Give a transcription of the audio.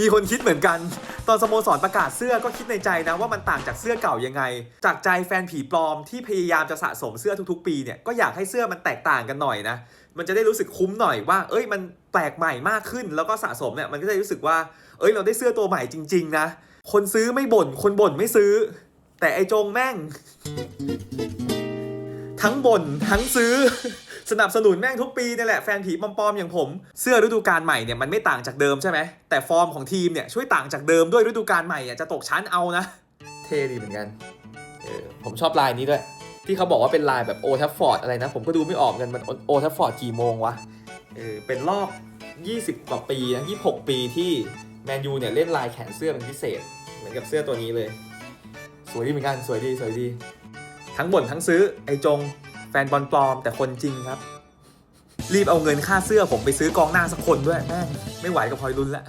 มีคนคิดเหมือนกัน ตอนสโมสรประกาศเสื้อก็คิดในใจนะว่ามันต่างจากเสื้อเก่ายังไง จากใจแฟนผีปลอมที่พยายามจะสะสมเสื้อทุกๆ ปีเนี่ยก็อยากให้เสื้อมันแตกต่างกันหน่อยนะมันจะได้รู้สึกคุ้มหน่อยว่า เอ้ยมันแปลกใหม่มากขึ้น แล้วก็สะสมเนี่ยมันก็จะรู้สึกว่า เอ้ยเราได้เสื้อตัวใหม่จริง ๆ นะ คนซื้อไม่บ่นคนบ่นไม่ซื้อ แต่ไอจงแม่ง ทั้งบ่นทั้งซื้อ สนับสนุนแม่งทุกปีนี่แหละแฟนผีปอมๆอย่างผม เสื้อฤดูกาลใหม่เนี่ยมันไม่ต่างจากเดิมใช่ไหมแต่ฟอร์มของทีมเนี่ยช่วยต่างจากเดิมด้วยฤดูกาลใหม่อะจะตกชั้นเอานะ เท่ดีเหมือนกันเออผมชอบลายนี้ด้วย ที่เขาบอกว่าเป็นลายแบบโอทัฟฟอร์ดอะไรนะ ผมก็ดูไม่ออกกันมันโอทัฟฟอร์ดกี่โมงวะเออเป็นรอบ 20 กว่าปีนะ26 ปีที่แมนยูเนี่ยเล่นลายแขนเสื้อเป็นพิเศษ เหมือนกับเสื้อตัวนี้เลย สวยดีเหมือนกันสวยดีสวยดี ทั้งบ่นทั้งซื้อไอจง แฟนบอลปลอมแต่คนจริงครับ รีบเอาเงินค่าเสื้อผมไปซื้อกองหน้าสักคนด้วยแม่งไม่ไหวกับพลอยรุนแล้ว